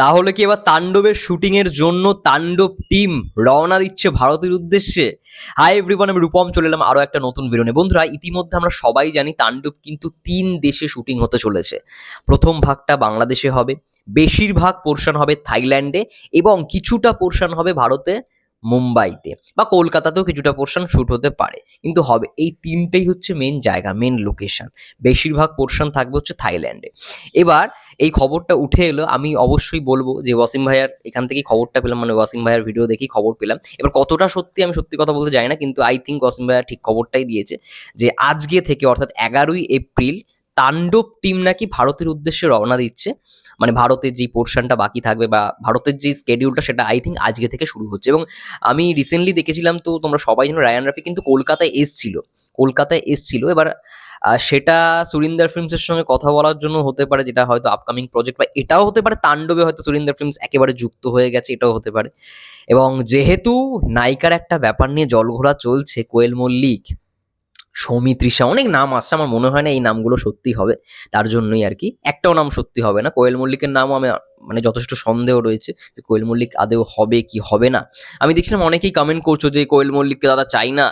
তাহলে কি এবার তাণ্ডবের শুটিং এর জন্য তাণ্ডব টিম রওনা দিচ্ছে ভারতের উদ্দেশ্যে? হাই এভরিওয়ান আমি রূপম, চলে এলাম আরও একটা নতুন ভিডিও নিয়ে। বন্ধুরা, ইতিমধ্যে আমরা সবাই জানি তাণ্ডব কিন্তু তিন দেশে শুটিং হতে চলেছে। প্রথম ভাগটা বাংলাদেশে হবে, বেশিরভাগ পোর্শন হবে থাইল্যান্ডে এবং কিছুটা পোর্শন হবে ভারতে। মুম্বাইতে বা কলকাতাতেও কিছুটা পোর্শন শ্যুট হতে পারে। কিন্তু হবে, এই তিনটেই হচ্ছে মেন জায়গা মেন লোকেশন বেশিরভাগ পোর্শন থাকবে হচ্ছে থাইল্যান্ডে। এবার এই খবরটা উঠে এলো, আমি অবশ্যই বলব যে ওয়াসিম ভাইয়ার, এখান থেকেই খবরটা পেলাম মানে ওয়াসিম ভাইয়ার ভিডিও দেখেই খবর পেলাম। এবার কতটা সত্যি, আমি সত্যি কথা বলতে জানি না, কিন্তু আই থিঙ্ক ওয়াসিম ভাইয়া ঠিক খবরটাই দিয়েছে যে আজকে থেকে, অর্থাৎ এগারোই এপ্রিল তাণ্ডব টিম নাকি ভারতের উদ্দেশ্যে রওনা দিচ্ছে। মানে ভারতের যেই পোর্শনটা বাকি থাকবে বা ভারতের যে স্কেডিউলটা সেটা আই থিঙ্ক আজকে থেকে শুরু হচ্ছে। এবং আমি রিসেন্টলি দেখেছিলাম তো তোমরা সবাই জানো রায়ান রাফি কিন্তু কলকাতায় এসছিল। কলকাতায় এসছিল। এবার সেটা সুরিন্দার ফিল্মসের সঙ্গে কথা বলার জন্য হতে পারে, যেটা হয়তো আপকামিং প্রজেক্ট বা এটাও হতে পারে। তাণ্ডবে হয়তো সুরিন্দার ফিল্মস একেবারে যুক্ত হয়ে গেছে, এটাও হতে পারে। এবং যেহেতু নায়িকার একটা ব্যাপার নিয়ে জলঘোলা চলছে কোয়েল মল্লিক সৌমিত্রিষা, অনেক নাম আসছে, আমার মনে হয় না এই নামগুলো সত্যি হবে, তার জন্যই আর কি। একটাও নাম সত্যি হবে না, কোয়েল মল্লিকের নামও আমি মানে যথেষ্ট সন্দেহ রয়েছে যে কোয়েল মল্লিক আদেও হবে কি হবে না। আমি দেখছিলাম অনেকেই কমেন্ট করছ যে কোয়েল মল্লিককে দাদা চাই না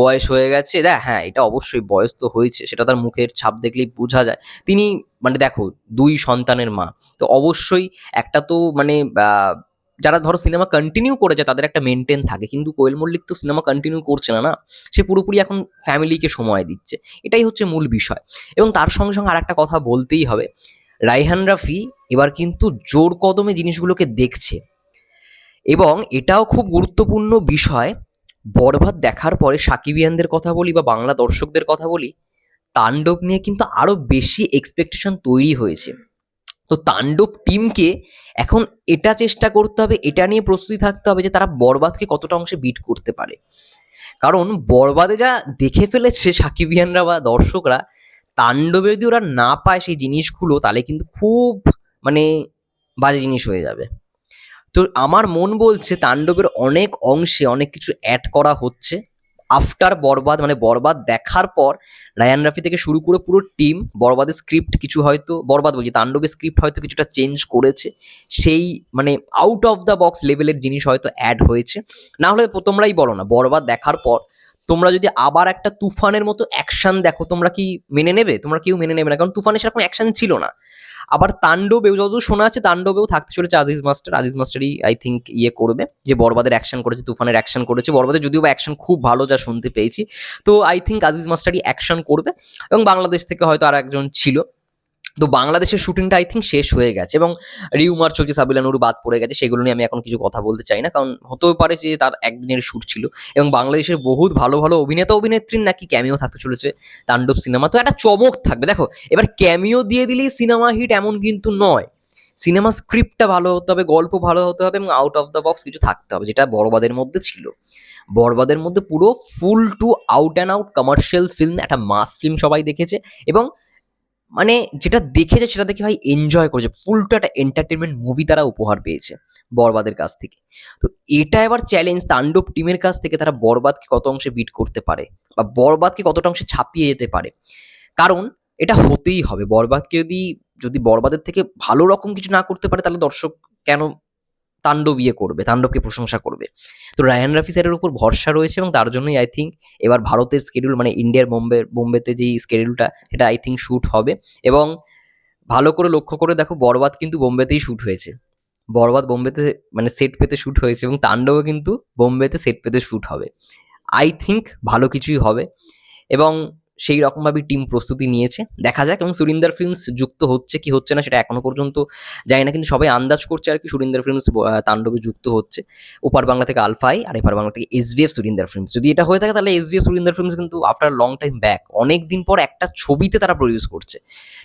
বয়স হয়ে গেছে। দেখ হ্যাঁ এটা অবশ্যই বয়স তো হয়েছে, সেটা তার মুখের ছাপ দেখলেই বোঝা যায়। তিনি মানে দেখো, দুই সন্তানের মা, তো অবশ্যই একটা তো মানে যারা ধরো সিনেমা কন্টিনিউ করেছে, তাদের একটা মেনটেন থাকে। কিন্তু কোয়েল মল্লিক তো সিনেমা কন্টিনিউ করছে না না? সে পুরোপুরি এখন ফ্যামিলিকে সময় দিচ্ছে। এটাই হচ্ছে মূল বিষয়। এবং তার সঙ্গে সঙ্গে আর একটা কথা বলতেই হবে। রাইহান রাফি এবার কিন্তু জোর কদমে জিনিসগুলোকে দেখছে। এবং এটাও খুব গুরুত্বপূর্ণ বিষয়, বরবাদ দেখার পরে সাকিবিয়ানদের কথা বলি বা বাংলা দর্শকদের কথা বলি, তাণ্ডব নিয়ে কিন্তু আরও বেশি এক্সপেকটেশন তৈরি হয়েছে। তো তাণ্ডব টিমকে এখন এটা চেষ্টা করতে হবে, এটা নিয়ে প্রস্তুতি থাকতে হবে যে তারা বরবাদকে কতটা অংশে বিট করতে পারে। কারণ বরবাদে যা দেখে ফেলেছে সাকিবিয়ানরা বা দর্শকরা, তাণ্ডবে যদি ওরা না পায় সেই জিনিসগুলো, তাহলে কিন্তু খুব মানে বাজে জিনিস হয়ে যাবে। তো আমার মন বলছে তাণ্ডবের অনেক অংশে অনেক কিছু অ্যাড করা হচ্ছে। আফটার বরবাদ মানে বরবাদ দেখার পর রায়ান রাফি থেকে শুরু করে পুরো টিম বরবাদের স্ক্রিপ্ট কিছু হয়তো, বরবাদ বলছি, তাণ্ডবের স্ক্রিপ্ট হয়তো কিছুটা চেঞ্জ করেছে। সেই মানে আউট অফ দ্য বক্স লেভেলের জিনিস হয়তো অ্যাড হয়েছে। না হলে তোমরাই বলো না, বরবাদ দেখার পর তোমরা যদি আবার একটা তুফানের মতো অ্যাকশন দেখো, তোমরা কি মেনে নেবে? তোমরা কেউ মেনে নেবে না, কারণ তুফানে সেরকম অ্যাকশন ছিল না। আবার তাণ্ডবেও যতদূর শোনা আছে, তাণ্ডবেও থাকতে চলেছে আজিজ মাস্টার আজিজ মাস্টারই আই থিঙ্ক ইয়ে করবে, যে বরবাদের অ্যাকশন করেছে, তুফানের অ্যাকশন করেছে। বরবাদের যদিও বা অ্যাকশন খুব ভালো, যা শুনতে পেয়েছি। তো আই থিঙ্ক আজিজ মাস্টারই অ্যাকশন করবে। এবং বাংলাদেশ থেকে হয়তো আর একজন ছিল। তো বাংলাদেশের শুটিংটা আই থিঙ্ক শেষ হয়ে গেছে এবং রিউমার চলছে সাবিলা নুরু বাদ পড়ে গেছে, সেগুলো নিয়ে আমি এখন কিছু কথা বলতে চাই না, কারণ হতেও পারে যে তার একদিনের শ্যুট ছিল এবং বাংলাদেশের বহুত ভালো ভালো অভিনেতা, অভিনেত্রীর নাকি ক্যামিও থাকতে চলেছে তাণ্ডব সিনেমা। তো একটা চমক থাকবে, দেখো, এবার ক্যামিও দিয়ে দিলেই সিনেমা হিট এমন কিন্তু নয়। সিনেমা স্ক্রিপ্টটা ভালো হতে হবে, গল্প ভালো হতে হবে এবং আউট অফ দ্য বক্স কিছু থাকতে হবে, যেটা বরবাদের মধ্যে ছিল। বরবাদের মধ্যে পুরো full to out and out commercial film একটা মাস ফিল্ম সবাই দেখেছে এবং মানে যেটা দেখেছে সেটা দেখে ভাই এনজয় করেছে। ফুল টু একটা এন্টারটেনমেন্ট মুভি তারা উপহার পেয়েছে বরবাদের কাছ থেকে। তো এটা এবার চ্যালেঞ্জ তাণ্ডব টিমের কাছ থেকে তারা বরবাদকে কত অংশে বিট করতে পারে বা বরবাদকে কতটা অংশে ছাপিয়ে যেতে পারে। কারণ এটা হতেই হবে। বরবাদকে যদি যদি বরবাদের থেকে ভালো রকম কিছু না করতে পারে তাহলে দর্শক কেন তাণ্ডব ইয়ে করবে, তাণ্ডবকে প্রশংসা করবে। তো রায়ান রাফি স্যারের উপর ভরসা রয়েছে এবং তার জন্যই আই থিঙ্ক এবার ভারতের স্কেডিউল মানে ইন্ডিয়ার বোম্বে, বোম্বেতে যেই স্কেডিউলটা সেটা আই থিঙ্ক শ্যুট হবে। এবং ভালো করে লক্ষ্য করে দেখো, বরবাদ কিন্তু বোম্বেতেই শ্যুট হয়েছে। বরবাদ বোম্বেতে মানে সেট পেতে শ্যুট হয়েছে এবং তাণ্ডবও কিন্তু বোম্বেতে সেট পেতে শ্যুট হবে। আই থিঙ্ক ভালো কিছুই হবে। এবং সেই রকমভাবেই টিম প্রস্তুতি নিয়েছে। দেখা যাক, এবং সুরিন্দার ফিল্মস যুক্ত হচ্ছে কি হচ্ছে না, সেটা এখনও পর্যন্ত জানি না, কিন্তু সবাই আন্দাজ করছে আর কি সুরিন্দার ফিল্মস তাণ্ডবে যুক্ত হচ্ছে। ওপার বাংলা থেকে আলফাই আর এপার বাংলা থেকে এসভিএফ সুরিন্দার ফিল্মস যদি এটা হয়ে থাকে, তাহলে এসভিএফ সুরিন্দার ফিল্মস কিন্তু আফটার লং টাইম ব্যাক অনেক দিন পর একটা ছবিতে তারা প্রডিউস করছে।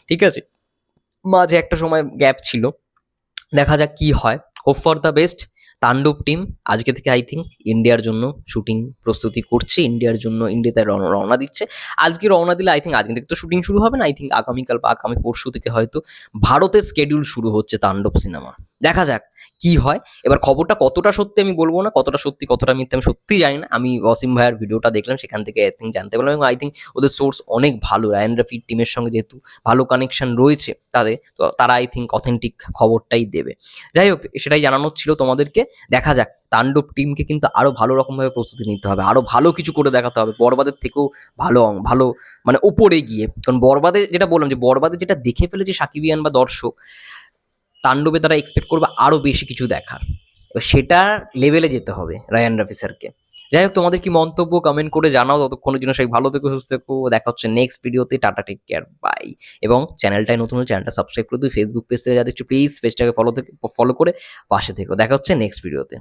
ঠিক আছে? মাঝে একটা সময় গ্যাপ ছিল। দেখা যাক কি হয়। Hope for the best Tandav team আজকে থেকে আই থিঙ্ক ইন্ডিয়ার জন্য শুটিং প্রস্তুতি করছে। ইন্ডিয়ার জন্য ইন্ডিয়াতে রওনা দিচ্ছে। আজকে রওনা দিলে আই থিঙ্ক আজকে থেকে তো শুটিং শুরু হবে না। আই থিঙ্ক আগামীকাল বা আগামী পরশু থেকে হয়তো ভারতের স্কেডিউল শুরু হচ্ছে তাণ্ডব সিনেমা দেখা যাক কি হয়। এবার খবরটা কতটা সত্যি আমি বলব না, কতটা সত্যি, কতটা মিথ্যে আমি সত্যি জানি না। আমি ওয়াসিম ভাইয়ের ভিডিওটা দেখলাম, সেখান থেকে আই থিঙ্ক জানতে পারলাম এবং আই থিঙ্ক ওদের সোর্স অনেক ভালো। রায়ন রাফির টিমের সঙ্গে যেহেতু ভালো কানেকশন রয়েছে তাদের, তো তারা আই থিঙ্ক অথেন্টিক খবরটাই দেবে। যাই হোক, সেটাই জানানোর ছিল তোমাদেরকে। দেখা যাক, তাণ্ডব টিমকে কিন্তু আরও ভালো রকমভাবে প্রস্তুতি নিতে হবে আরও ভালো কিছু করে দেখাতে হবে, বরবাদের থেকেও ভালো ভালো মানে উপরে গিয়ে। কারণ বরবাদে যেটা বললাম যে, বরবাদে যেটা দেখে ফেলেছে সাকিবিয়ান বা দর্শক তাণ্ডবে তারা এক্সপেক্ট করবে আরও বেশি কিছু দেখার। সেটা লেভেলে যেতে হবে রায়ান রাফি স্যারকে যাই হোক, তোমাদের কি মন্তব্য কমেন্ট করে জানাও। ততক্ষণের জন্য সেই ভালো থেকো, সুস্থ থেকো। দেখা হচ্ছে নেক্সট ভিডিওতে টাটা টেক কেয়ার বাই এবং চ্যানেলটাই নতুন চ্যানেলটা সাবস্ক্রাইব করে দিই ফেসবুক পেজ থেকে যা দেখছ প্লিজ পেজটাকে ফলো থেকে ফলো করে পাশে থেকো। দেখা হচ্ছে নেক্সট ভিডিওতে